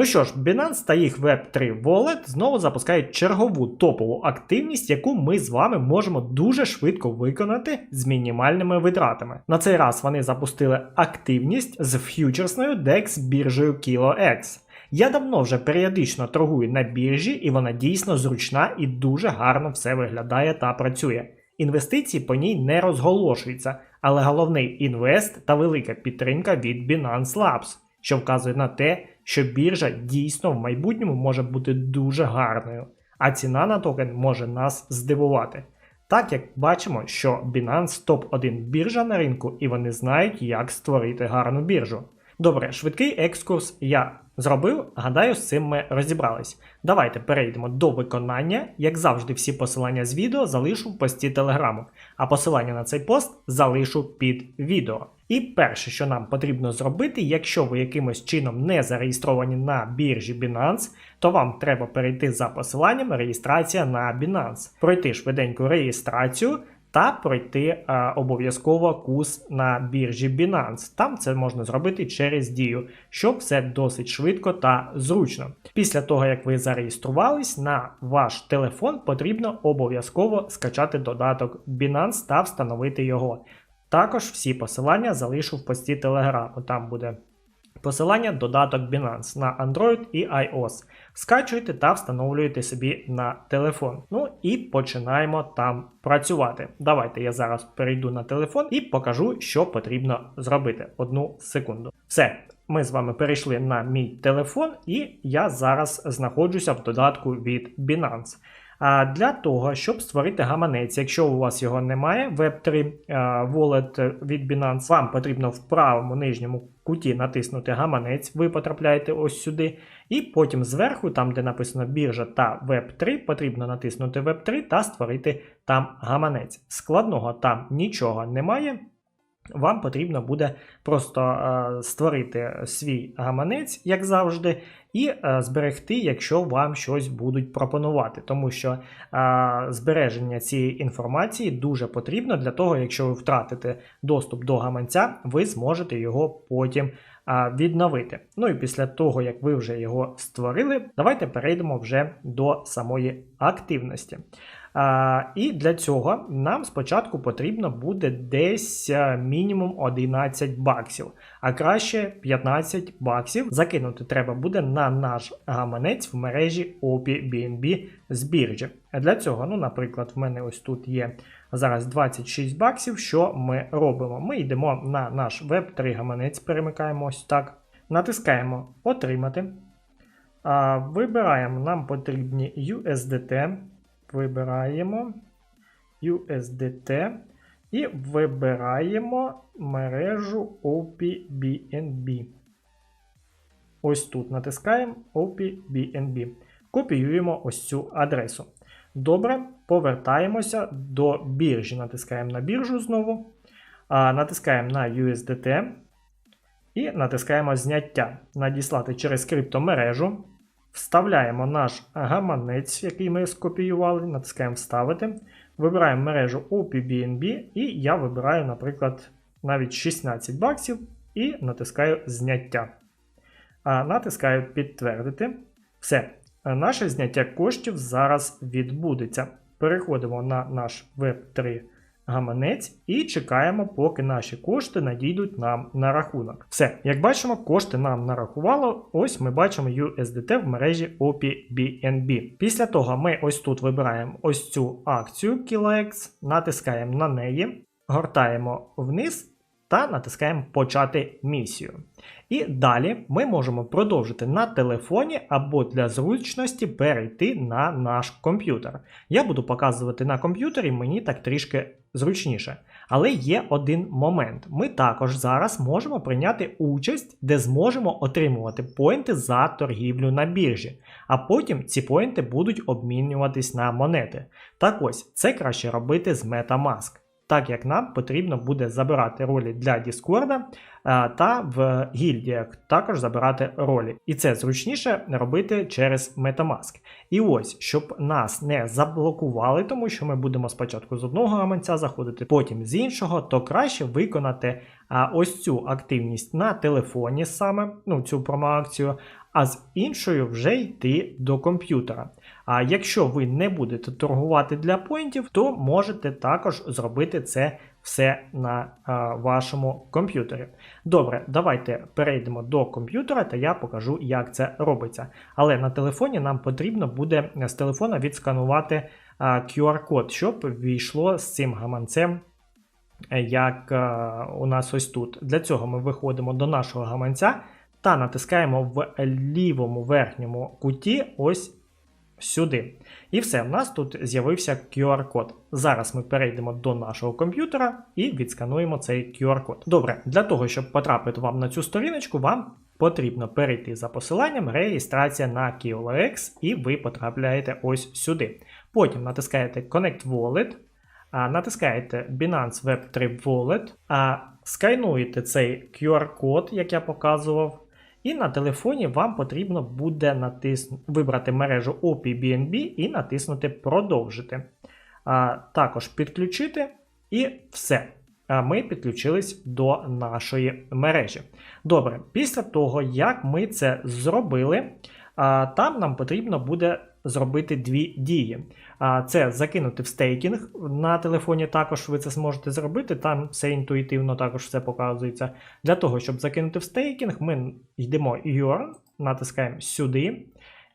Ну що ж, Binance та їх Web3 Wallet знову запускають чергову топову активність, яку ми з вами можемо дуже швидко виконати з мінімальними витратами. На цей раз вони запустили активність з ф'ючерсною DEX біржею KiloX. Я давно вже періодично торгую на біржі, і вона дійсно зручна і дуже гарно все виглядає та працює. Інвестиції по ній не розголошуються, але головний інвест та велика підтримка від Binance Labs, що вказує на те, що біржа дійсно в майбутньому може бути дуже гарною, а ціна на токен може нас здивувати. Так як бачимо, що Binance топ-1 біржа на ринку, і вони знають, як створити гарну біржу. Добре, швидкий екскурс я зробив. Гадаю, з цим ми розібрались. Давайте перейдемо до виконання. Як завжди, всі посилання з відео залишу в пості телеграму, а посилання на цей пост залишу під відео. І перше, що нам потрібно зробити, якщо ви якимось чином не зареєстровані на біржі Binance, то вам треба перейти за посиланням реєстрація на Binance, пройти швиденьку реєстрацію та пройти а, обов'язково курс на біржі Binance. Там це можна зробити через дію, щоб все досить швидко та зручно. Після того, як ви зареєструвались, на ваш телефон потрібно обов'язково скачати додаток Binance та встановити його. Також всі посилання залишу в пості Telegram. Там буде посилання додаток Binance на Android і iOS. Скачуйте та встановлюєте собі на телефон. Ну і починаємо там працювати. Давайте я зараз перейду на телефон і покажу, що потрібно зробити. Одну секунду. Все. Ми з вами перейшли на мій телефон, і я зараз знаходжуся в додатку від Binance. А для того, щоб створити гаманець, якщо у вас його немає, Web3 Wallet від Binance, вам потрібно в правому нижньому куті натиснути гаманець, ви потрапляєте ось сюди. І потім зверху, там де написано біржа та Web3, потрібно натиснути Web3 та створити там гаманець. Складного там нічого немає. Вам потрібно буде просто е, створити свій гаманець, як завжди, і е, зберегти, якщо вам щось будуть пропонувати. Тому що е, збереження цієї інформації дуже потрібно для того, якщо ви втратите доступ до гаманця, ви зможете його потім відновити. Ну і після того, як ви вже його створили, давайте перейдемо вже до самої активності. І для цього нам спочатку потрібно буде десь мінімум 11 баксів, а краще 15 баксів закинути треба буде на наш гаманець в мережі OPBNB з біржі. Для цього, ну, наприклад, в мене ось тут є зараз 26 баксів. Що ми робимо? Ми йдемо на наш веб-3 гаманець, перемикаємо ось так, натискаємо Отримати. Вибираємо, нам потрібні USDT. Вибираємо USDT і вибираємо мережу OPBNB. Ось тут натискаємо OPBNB. Копіюємо ось цю адресу. Добре, повертаємося до біржі. Натискаємо на біржу знову. Натискаємо на USDT і натискаємо зняття. Надіслати через криптомережу. Вставляємо наш гаманець, який ми скопіювали, натискаємо Вставити. Вибираємо мережу OPBNB, і я вибираю, наприклад, навіть 16 баксів і натискаю зняття. Натискаю Підтвердити. Все. Наше зняття коштів зараз відбудеться. Переходимо на наш Web3 гаманець і чекаємо, поки наші кошти надійдуть нам на рахунок. Все, як бачимо, кошти нам нарахувало. Ось ми бачимо USDT в мережі OPBNB. Після того ми ось тут вибираємо ось цю акцію KilaX, натискаємо на неї, гортаємо вниз. Та натискаємо Почати місію. І далі ми можемо продовжити на телефоні або для зручності перейти на наш комп'ютер. Я буду показувати на комп'ютері, мені так трішки зручніше. Але є один момент. Ми також зараз можемо прийняти участь, де зможемо отримувати поінти за торгівлю на біржі, а потім ці поінти будуть обмінюватись на монети. Так ось, це краще робити з Metamask, так як нам потрібно буде забирати ролі для Discord та в гільдіях також забирати ролі. І це зручніше робити через Metamask. І ось, щоб нас не заблокували, тому що ми будемо спочатку з одного гаманця заходити, потім з іншого, то краще виконати ось цю активність на телефоні саме, ну цю промоакцію, а з іншою вже йти до комп'ютера. А якщо ви не будете торгувати для поінтів, то можете також зробити це все на а, вашому комп'ютері. Добре, давайте перейдемо до комп'ютера, та я покажу, як це робиться. Але на телефоні нам потрібно буде з телефона відсканувати QR-код, щоб війшло з цим гаманцем. е, Як у нас ось тут. Для цього ми виходимо до нашого гаманця та натискаємо в лівому верхньому куті ось сюди. І все, в нас тут з'явився QR-код. Зараз ми перейдемо до нашого комп'ютера і відскануємо цей QR-код. Добре, для того, щоб потрапити вам на цю сторіночку, вам потрібно перейти за посиланням реєстрація на KioloX, і ви потрапляєте ось сюди. Потім натискаєте Connect Wallet, натискаєте Binance Web3 Wallet, а скануєте цей QR-код, як я показував. І на телефоні вам потрібно буде натис... вибрати мережу OPBNB і натиснути Продовжити. А, також підключити і все. Ми підключились до нашої мережі. Добре, після того, як ми це зробили, там нам потрібно буде зробити дві дії. Це закинути в стейкінг на телефоні, також ви це зможете зробити. Там все інтуїтивно також все показується. Для того, щоб закинути в стейкінг, ми йдемо Earn, натискаємо сюди.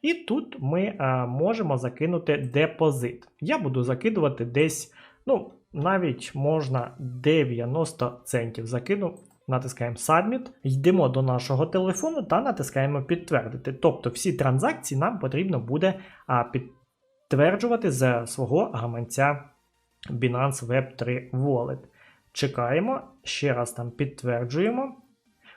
І тут ми а, можемо закинути депозит. Я буду закидувати десь, ну, навіть можна 90 центів закину. Натискаємо Submit, йдемо до нашого телефону та натискаємо підтвердити. Тобто всі транзакції нам потрібно буде а, підтверджувати з свого гаманця Binance Web3 Wallet. Чекаємо, ще раз там підтверджуємо.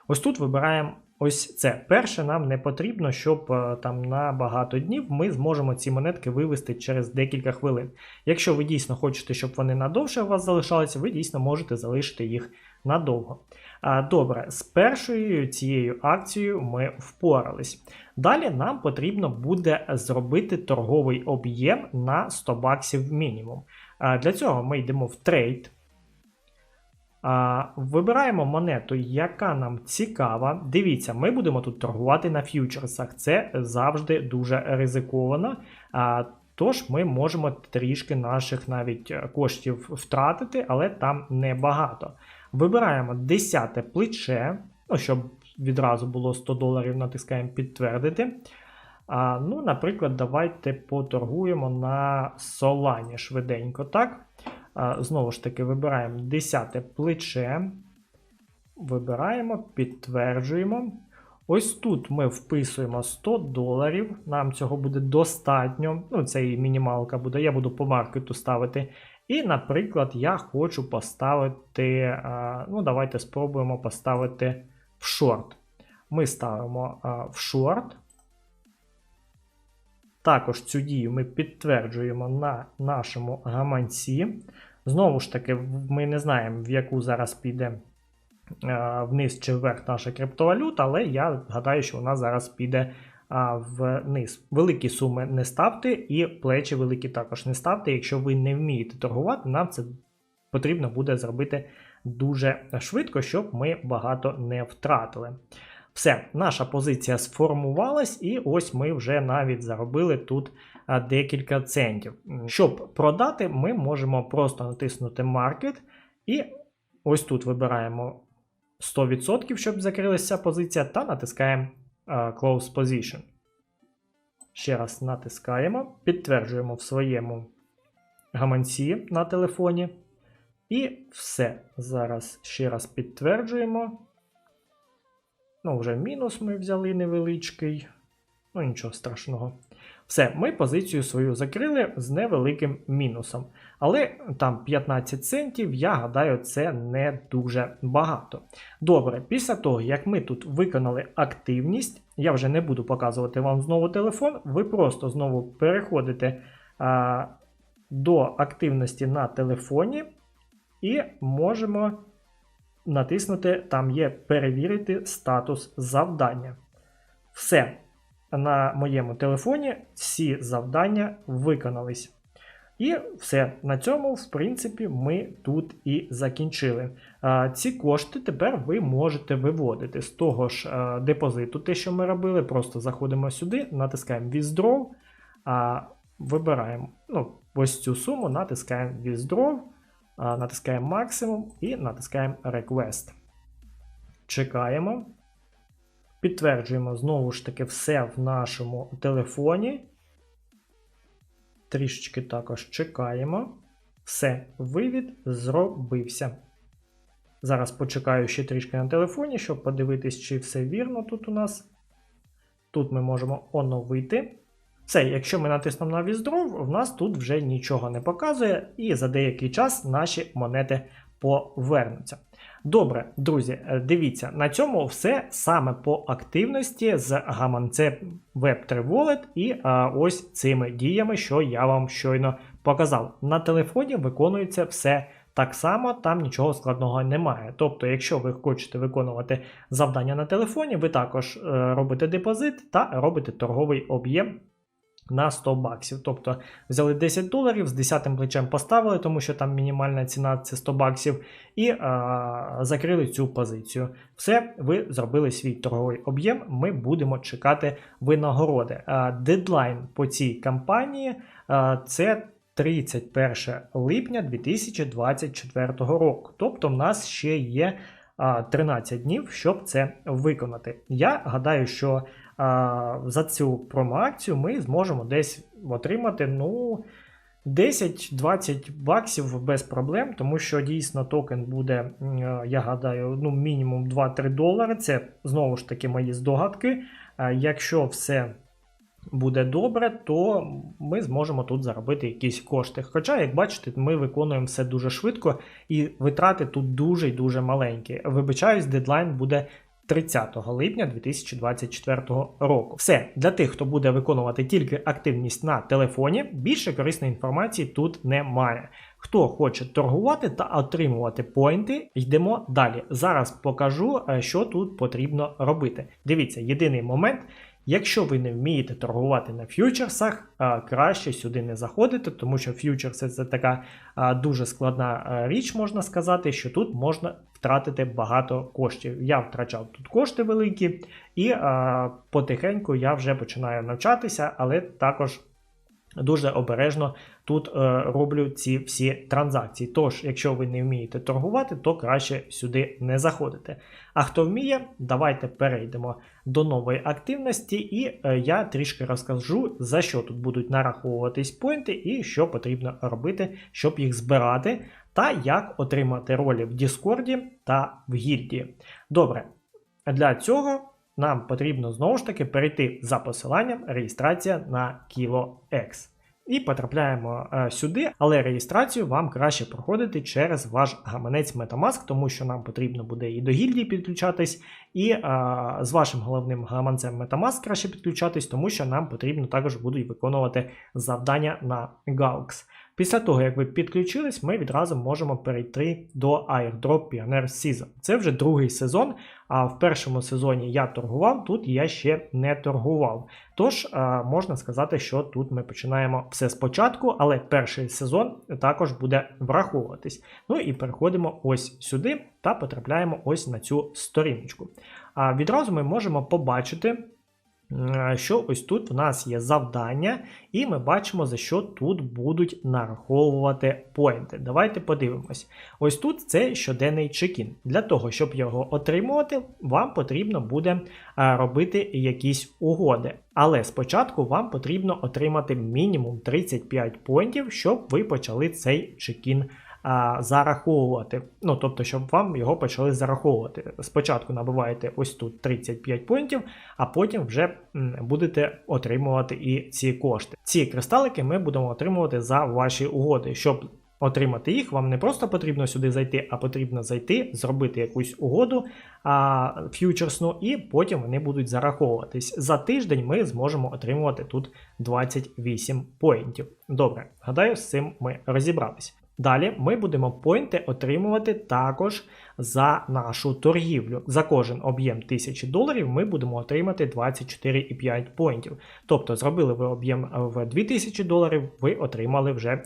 Ось тут вибираємо ось це. Перше, нам не потрібно, щоб е, там на багато днів ми зможемо ці монетки вивести через декілька хвилин. Якщо ви дійсно хочете, щоб вони надовше у вас залишалися, ви дійсно можете залишити їх надовго. Добре, з першою цією акцією ми впорались. Далі нам потрібно буде зробити торговий об'єм на 100 баксів мінімум. Для цього ми йдемо в трейд. Вибираємо монету, яка нам цікава. Дивіться, ми будемо тут торгувати на ф'ючерсах. Це завжди дуже ризиковано. Тож ми можемо трішки наших навіть коштів втратити, але там небагато. Вибираємо 10 плече, ну, щоб відразу було 100 доларів, натискаємо підтвердити. А, Ну, Наприклад, давайте поторгуємо на Solana швиденько. так? А, Знову ж таки, вибираємо 10 плече. Вибираємо, підтверджуємо. Ось тут ми вписуємо 100 доларів. Нам цього буде достатньо. Ну, це і мінімалка буде. Я буду по маркету ставити. І, наприклад, я хочу поставити. Ну, давайте спробуємо поставити в шорт. Ми ставимо в шорт. Також цю дію ми підтверджуємо на нашому гаманці. Знову ж таки, ми не знаємо, в яку зараз піде вниз чи вверх наша криптовалюта, але я гадаю, що вона зараз піде вниз. Великі суми не ставте, і плечі великі також не ставте. Якщо ви не вмієте торгувати, нам це потрібно буде зробити дуже швидко, щоб ми багато не втратили. Все, наша позиція сформувалась, і ось ми вже навіть заробили тут декілька центів. Щоб продати, ми можемо просто натиснути Market, і ось тут вибираємо 100%, щоб закрилася позиція, та натискаємо Close Position. Ще раз натискаємо, підтверджуємо в своєму гаманці на телефоні. І все. Зараз ще раз підтверджуємо. Ну, вже мінус ми взяли невеличкий. Ну нічого страшного. Все, ми позицію свою закрили з невеликим мінусом. Але там 15 центів, я гадаю, це не дуже багато. Добре, після того, як ми тут виконали активність, я вже не буду показувати вам знову телефон, ви просто знову переходите а, до активності на телефоні і можемо натиснути, там є перевірити статус завдання. Все. На моєму телефоні всі завдання виконались. І все, на цьому, в принципі, ми тут і закінчили. Ці кошти тепер ви можете виводити з того ж депозиту, те, що ми робили. Просто заходимо сюди, натискаємо Withdraw, вибираємо ну, ось цю суму, натискаємо Withdraw, натискаємо максимум і натискаємо Request. Чекаємо. Підтверджуємо знову ж таки все в нашому телефоні. Трішечки також чекаємо. Все, вивід зробився. Зараз почекаю ще трішки на телефоні, щоб подивитись, чи все вірно тут у нас. Тут ми можемо оновити. Все, якщо ми натиснемо на Withdraw, в нас тут вже нічого не показує, і за деякий час наші монети повернуться. Добре, друзі, е, дивіться, на цьому все саме по активності з гаманцем Web3 Wallet і а, ось цими діями, що я вам щойно показав. На телефоні виконується все так само, там нічого складного немає. Тобто, якщо ви хочете виконувати завдання на телефоні, ви також е, робите депозит та робите торговий об'єм на 100 баксів. Тобто взяли 10 доларів, з 10 плечем поставили, тому що там мінімальна ціна це 100 баксів, і а, закрили цю позицію. Все, ви зробили свій торговий об'єм. Ми будемо чекати винагороди. Дедлайн по цій кампанії а, це. 31 липня 2024 року. Тобто, в нас ще є а, 13 днів, щоб це виконати. Я гадаю, що за цю промоакцію ми зможемо десь отримати ну, 10-20 баксів без проблем, тому що дійсно токен буде, я гадаю, ну, мінімум 2-3 долари. Це знову ж таки мої здогадки. Якщо все буде добре, то ми зможемо тут заробити якісь кошти. Хоча, як бачите, ми виконуємо все дуже швидко, і витрати тут дуже й дуже маленькі. Вибачаюсь, дедлайн буде 30 липня 2024 року. Все для тих, хто буде виконувати тільки активність на телефоні, більше корисної інформації тут немає. Хто хоче торгувати та отримувати поінти, йдемо далі. Зараз покажу, е, що тут потрібно робити. Дивіться, єдиний момент. Якщо ви не вмієте торгувати на ф'ючерсах, краще сюди не заходити, тому що ф'ючерси це така дуже складна річ, можна сказати, що тут можна втратити багато коштів. Я втрачав тут кошти великі, і потихеньку я вже починаю навчатися, але також. Дуже обережно тут е, роблю ці всі транзакції. Тож, якщо ви не вмієте торгувати, то краще сюди не заходите. А хто вміє, давайте перейдемо до нової активності, і е, я трішки розкажу, за що тут будуть нараховуватись поінти і що потрібно робити, щоб їх збирати, та як отримати ролі в Діскорді та в гільдії. Добре, для цього нам потрібно знову ж таки перейти за посиланням реєстрація на KiloX. І потрапляємо е, сюди, але реєстрацію вам краще проходити через ваш гаманець Metamask, тому що нам потрібно буде і до гільдії підключатись, і е, з вашим головним гаманцем Metamask краще підключатись, тому що нам потрібно також будуть виконувати завдання на Gaux. Після того, як ви підключились, ми відразу можемо перейти до Airdrop Pioneer Season. Це вже другий сезон, а в першому сезоні я торгував, тут я ще не торгував. Тож можна сказати, що тут ми починаємо все спочатку, але перший сезон також буде враховуватись. Ну і переходимо ось сюди та потрапляємо ось на цю сторіночку. А відразу ми можемо побачити що ось тут в нас є завдання, і ми бачимо, за що тут будуть нараховувати поінти. Давайте подивимось. Ось тут це щоденний чекін. Для того, щоб його отримувати, вам потрібно буде робити якісь угоди. Але спочатку вам потрібно отримати мінімум 35 поінтів, щоб ви почали цей чекін а, зараховувати. Ну, тобто, щоб вам його почали зараховувати. Спочатку набиваєте ось тут 35 поінтів, а потім вже будете отримувати і ці кошти. Ці кристалики ми будемо отримувати за ваші угоди. Щоб отримати їх, вам не просто потрібно сюди зайти, а потрібно зайти, зробити якусь угоду а, ф'ючерсну, і потім вони будуть зараховуватись. За тиждень ми зможемо отримувати тут 28 поінтів. Добре, гадаю, з цим ми розібрались. Далі ми будемо поінти отримувати також за нашу торгівлю. За кожен об'єм 1000 доларів ми будемо отримати 24,5 поінтів. Тобто, зробили ви об'єм в 2000 доларів, ви отримали вже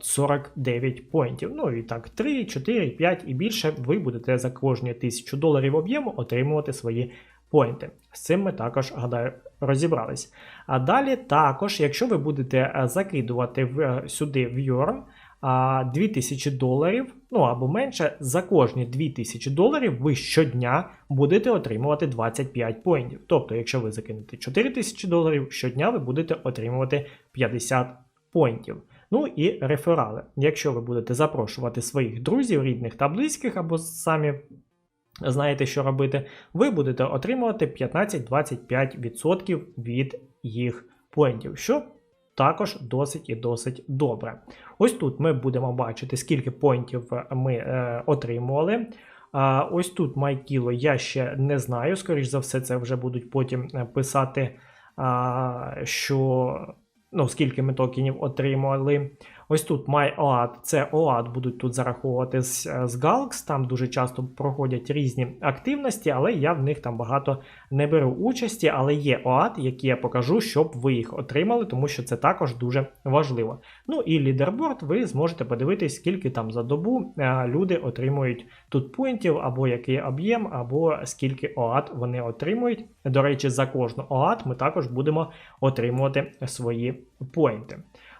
49 поінтів. Ну і так, 3, 4, 5 і більше ви будете за кожні 1000 доларів об'єму отримувати свої поінти. З цим ми також, гадаю, розібрались. А далі також, якщо ви будете е, закидувати в, е, сюди в Yorn, 2000 доларів, ну або менше, за кожні 2000 доларів ви щодня будете отримувати 25 поінтів. Тобто, якщо ви закинете 4000 доларів, щодня ви будете отримувати 50 поінтів. Ну і реферали. Якщо ви будете запрошувати своїх друзів, рідних та близьких, або самі знаєте, що робити, ви будете отримувати 15-25% від їх поінтів, що також досить і досить добре. Ось тут ми будемо бачити, скільки поінтів ми е, отримували. А ось тут майкіло я ще не знаю. Скоріш за все, це вже будуть потім е, писати, а, що ну, скільки ми токенів отримали. Ось тут MyOAT, це OAT будуть тут зараховувати з, з Galx, там дуже часто проходять різні активності, але я в них там багато не беру участі, але є OAT, які я покажу, щоб ви їх отримали, тому що це також дуже важливо. Ну і лідерборд, ви зможете подивитись, скільки там за добу е, люди отримують тут пунктів, або який об'єм, або скільки OAT вони отримують. До речі, за кожну OAT ми також будемо отримувати свої поінти.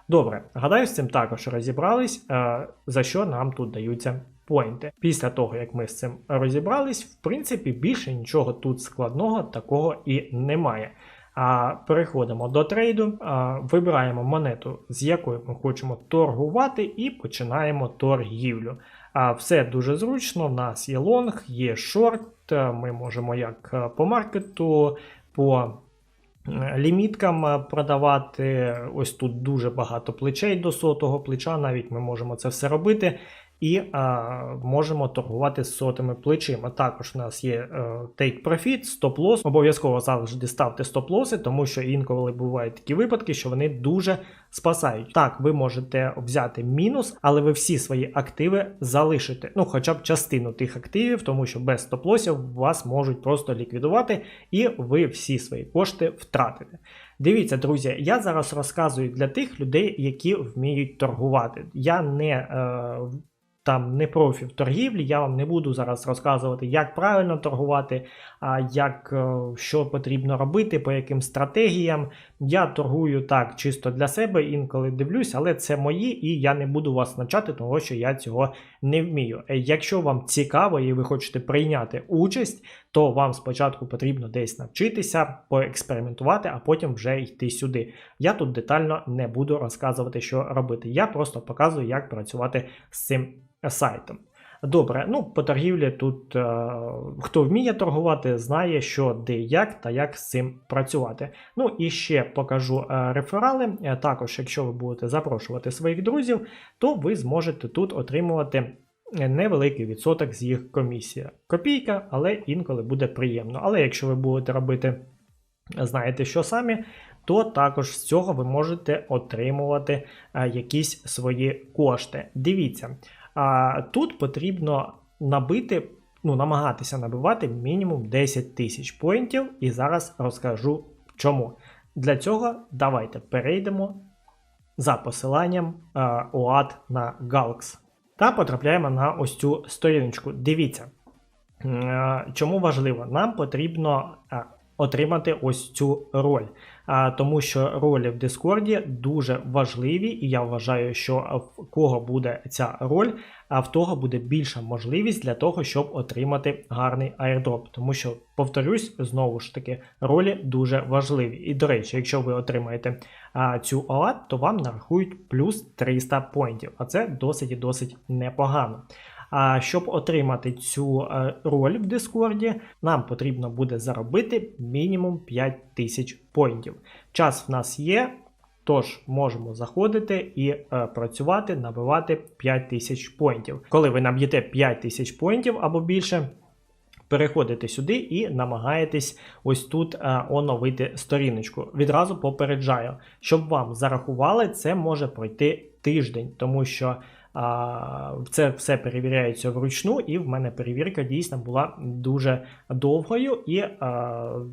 Добре, гадаю, з цим також розібрались, е, за що нам тут даються поінти. Після того, як ми з цим розібрались, в принципі, більше нічого тут складного такого і немає. А Переходимо до трейду, а, вибираємо монету, з якою ми хочемо торгувати, і починаємо торгівлю. А Все дуже зручно. В нас є лонг, є шорт, ми можемо як е, по маркету, по ліміткам е, продавати. Ось тут дуже багато плечей до сотого плеча, навіть ми можемо це все робити. І а, можемо торгувати з сотими плечима. Також у нас є а, е, take profit, стоп-лосс. Обов'язково завжди ставте стоп-лоси, тому що інколи бувають такі випадки, що вони дуже спасають. Так, ви можете взяти мінус, але ви всі свої активи залишите. Ну, хоча б частину тих активів, тому що без стоп-лосів вас можуть просто ліквідувати, і ви всі свої кошти втратите. Дивіться, друзі, я зараз розказую для тих людей, які вміють торгувати. Я не е, там не профі в торгівлі, я вам не буду зараз розказувати, як правильно торгувати, як е, що потрібно робити, по яким стратегіям. Я торгую так чисто для себе, інколи дивлюсь, але це мої, і я не буду вас навчати, тому що я цього не вмію. Е, якщо вам цікаво і ви хочете прийняти участь, то вам спочатку потрібно десь навчитися, поекспериментувати, а потім вже йти сюди. Я тут детально не буду розказувати, що робити. Я просто показую, як працювати з цим сайтом. Добре, ну по торгівлі тут е, хто вміє торгувати, знає, що де як та як з цим працювати. Ну і ще покажу е, реферали. Е, також, якщо ви будете запрошувати своїх друзів, то ви зможете тут отримувати невеликий відсоток з їх комісії. Копійка, але інколи буде приємно. Але якщо ви будете робити, знаєте, що самі. То також з цього ви можете отримувати е, якісь свої кошти. Дивіться, а тут потрібно набити, ну, намагатися набивати мінімум 10 тисяч поінтів, і зараз розкажу чому. Для цього давайте перейдемо за посиланням OAT на Galx. Та потрапляємо на ось цю сторіночку. Дивіться, чому важливо, нам потрібно отримати ось цю роль. А, тому що ролі в Дискорді дуже важливі, і я вважаю, що в кого буде ця роль, а в того буде більша можливість для того, щоб отримати гарний airdrop. Тому що, повторюсь, знову ж таки, ролі дуже важливі. І до речі, якщо ви отримаєте а, цю ОАД, то вам нарахують плюс 300 поінтів, а це досить і досить непогано. А щоб отримати цю е, роль в Дискорді, нам потрібно буде заробити мінімум 5000 поінтів. Час в нас є, тож можемо заходити і е, працювати, набивати 5000 поінтів. Коли ви наб'єте 5000 поінтів або більше. Переходите сюди і намагаєтесь ось тут е, оновити сторіночку. Відразу попереджаю, щоб вам зарахували, це може пройти тиждень, тому що це все перевіряється вручну, і в мене перевірка дійсно була дуже довгою і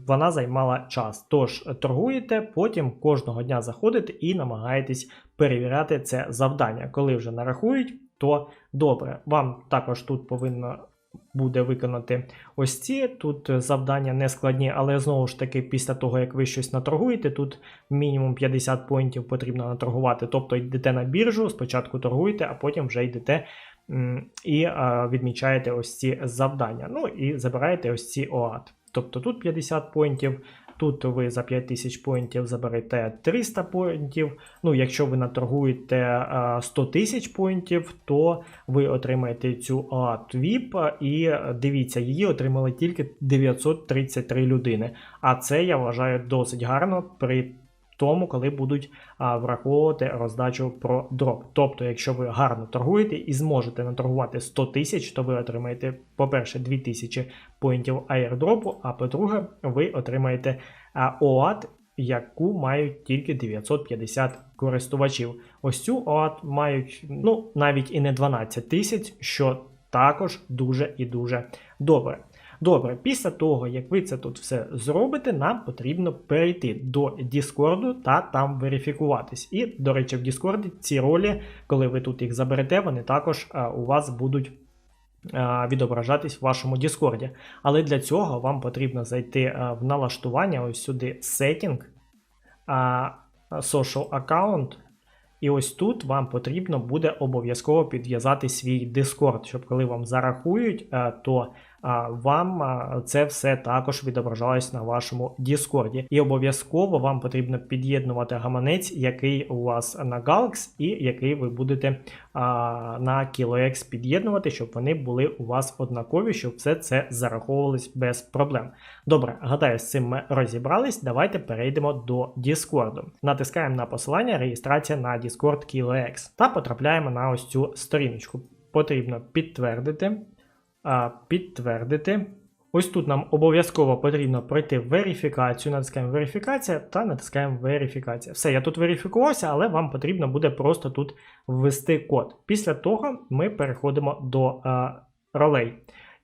вона займала час. Тож торгуєте, потім кожного дня заходите і намагаєтесь перевіряти це завдання. Коли вже нарахують, то добре. Вам також тут повинно буде виконати ось ці. Тут завдання не складні, але знову ж таки, після того, як ви щось наторгуєте, тут мінімум 50 поінтів потрібно наторгувати. Тобто йдете на біржу, спочатку торгуєте, а потім вже йдете і відмічаєте ось ці завдання. Ну і забираєте ось ці ОАД. Тобто тут 50 поінтів. Тут ви за 5000 поінтів заберете 300 поінтів. Ну, якщо ви наторгуєте 100 тисяч поінтів, то ви отримаєте цю ААТ VIP, і дивіться, її отримали тільки 933 людини. А це я вважаю досить гарно при тому, коли будуть а, враховувати роздачу про дроп. Тобто, якщо ви гарно торгуєте і зможете наторгувати 100 тисяч, то ви отримаєте, по-перше, 2000 поінтів аірдропу, а по-друге, ви отримаєте ОАТ, яку мають тільки 950 користувачів. Ось цю ОАТ мають ну, навіть і не 12 тисяч, що також дуже і дуже добре. Добре, після того, як ви це тут все зробите, нам потрібно перейти до Discord та там верифікуватись. І, до речі, в Discord ці ролі, коли ви тут їх заберете, вони також а, у вас будуть відображатись в вашому Discord. Але для цього вам потрібно зайти в налаштування, ось сюди Setting, Social Account. І ось тут вам потрібно буде обов'язково підв'язати свій Discord, щоб коли вам зарахують, е, то вам це все також відображалось на вашому Discord. І обов'язково вам потрібно під'єднувати гаманець, який у вас на Galax, і який ви будете на KiloX під'єднувати, щоб вони були у вас однакові, щоб все це зараховувалось без проблем. Добре, гадаю, з цим ми розібрались. Давайте перейдемо до Discord. Натискаємо на посилання реєстрація на Discord KiloX та потрапляємо на ось цю сторіночку. Потрібно підтвердити підтвердити. Ось тут нам обов'язково потрібно пройти верифікацію. Натискаємо верифікація та натискаємо верифікація. Все, я тут верифікувався, але вам потрібно буде просто тут ввести код. Після того ми переходимо до а, ролей.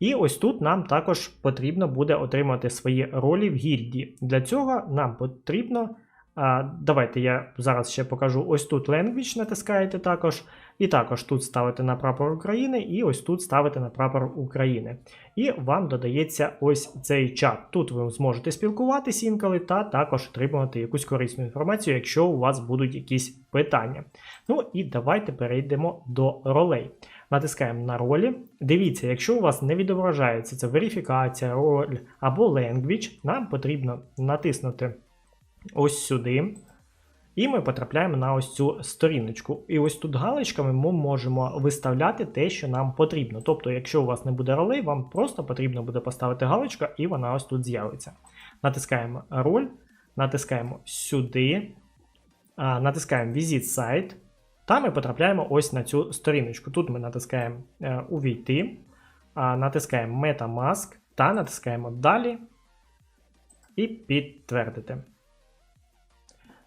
І ось тут нам також потрібно буде отримати свої ролі в гільдії. Для цього нам потрібно. А, Давайте я зараз ще покажу. Ось тут Language натискаєте також. І також тут ставите на прапор України, і ось тут ставите на прапор України. І вам додається ось цей чат. Тут ви зможете спілкуватися інколи, та також отримувати якусь корисну інформацію, якщо у вас будуть якісь питання. Ну і давайте перейдемо до ролей. Натискаємо на ролі. Дивіться, якщо у вас не відображається це верифікація, роль або language, нам потрібно натиснути ось сюди. І ми потрапляємо на ось цю сторіночку. І ось тут галочками ми можемо виставляти те, що нам потрібно. Тобто, якщо у вас не буде ролей, вам просто потрібно буде поставити галочку, і вона ось тут з'явиться. Натискаємо роль, натискаємо сюди, натискаємо Visit Site, та ми потрапляємо ось на цю сторіночку. Тут ми натискаємо е, Увійти, натискаємо Metamask та натискаємо Далі і підтвердити.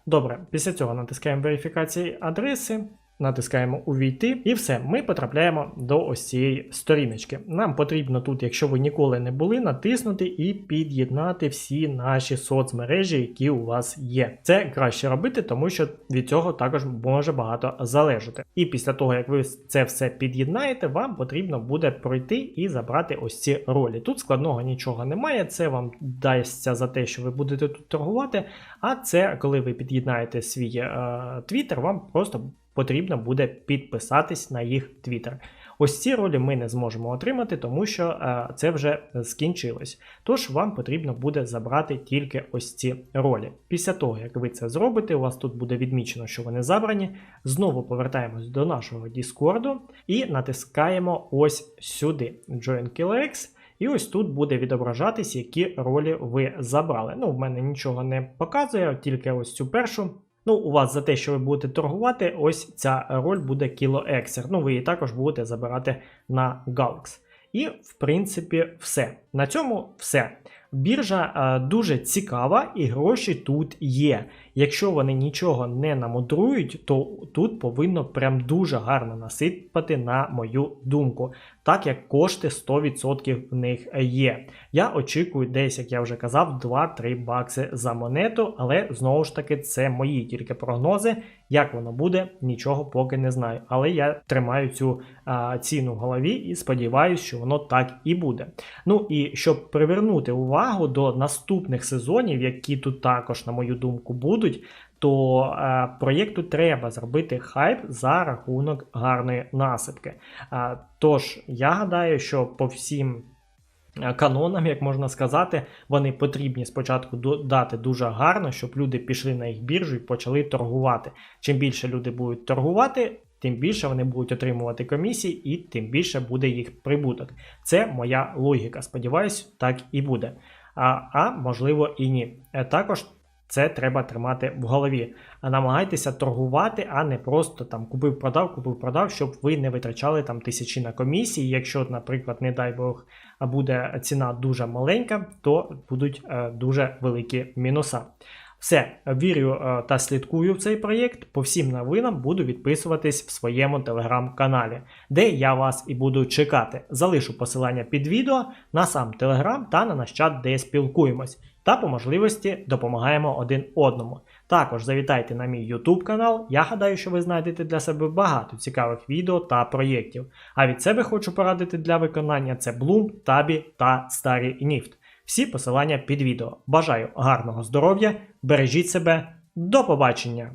Добре, після цього натискаємо верифікації адреси Натискаємо увійти, і все, ми потрапляємо до ось цієї сторіночки. Нам потрібно тут, якщо ви ніколи не були, натиснути і під'єднати всі наші соцмережі, які у вас є. Це краще робити, тому що від цього також може багато залежати. І після того, як ви це все під'єднаєте, вам потрібно буде пройти і забрати ось ці ролі. Тут складного нічого немає, це вам дасться за те, що ви будете тут торгувати. А це коли ви під'єднаєте свій е, твіттер, вам просто потрібно буде підписатись на їх твіттер. Ось ці ролі ми не зможемо отримати, тому що е, це вже скінчилось. Тож вам потрібно буде забрати тільки ось ці ролі. Після того, як ви це зробите, у вас тут буде відмічено, що вони забрані. Знову повертаємось до нашого Discord і натискаємо ось сюди Join KillX. І ось тут буде відображатись, які ролі ви забрали. Ну, в мене нічого не показує, тільки ось цю першу. Ну, у вас за те, що ви будете торгувати, ось ця роль буде KiloExer. Ну, ви її також будете забирати на Galax. І, в принципі, все. На цьому все. Біржа е, дуже цікава, і гроші тут є. Якщо вони нічого не намудрують, то тут повинно прям дуже гарно насипати, на мою думку, так як кошти 100% в них є. Я очікую десь, як я вже казав, 2-3 бакси за монету, але знову ж таки це мої тільки прогнози. Як воно буде, нічого поки не знаю. Але я тримаю цю а, ціну в голові і сподіваюся, що воно так і буде. Ну і щоб привернути увагу до наступних сезонів, які тут також, на мою думку, будуть. То е, проєкту треба зробити хайп за рахунок гарної насипки. Е, тож я гадаю, що по всім канонам, як можна сказати, вони потрібні спочатку дати дуже гарно, щоб люди пішли на їх біржу і почали торгувати. Чим більше люди будуть торгувати, тим більше вони будуть отримувати комісії, і тим більше буде їх прибуток. Це моя логіка. Сподіваюсь, так і буде. А, а можливо і ні. Е, Також це треба тримати в голові. А намагайтеся торгувати, а не просто там купив-продав, купив-продав, щоб ви не витрачали там тисячі на комісії. Якщо, наприклад, не дай Бог, буде ціна дуже маленька, то будуть е, дуже великі мінуса. Все, вірю е, та слідкую в цей проєкт. По всім новинам буду відписуватись в своєму телеграм-каналі, де я вас і буду чекати. Залишу посилання під відео на сам телеграм та на наш чат, де спілкуємось. Та по можливості допомагаємо один одному. Також завітайте на мій YouTube канал. Я гадаю, що ви знайдете для себе багато цікавих відео та проєктів. А від себе хочу порадити для виконання це Bloom, Tabі та Старі Ніфт. Всі посилання під відео. Бажаю гарного здоров'я, бережіть себе, до побачення!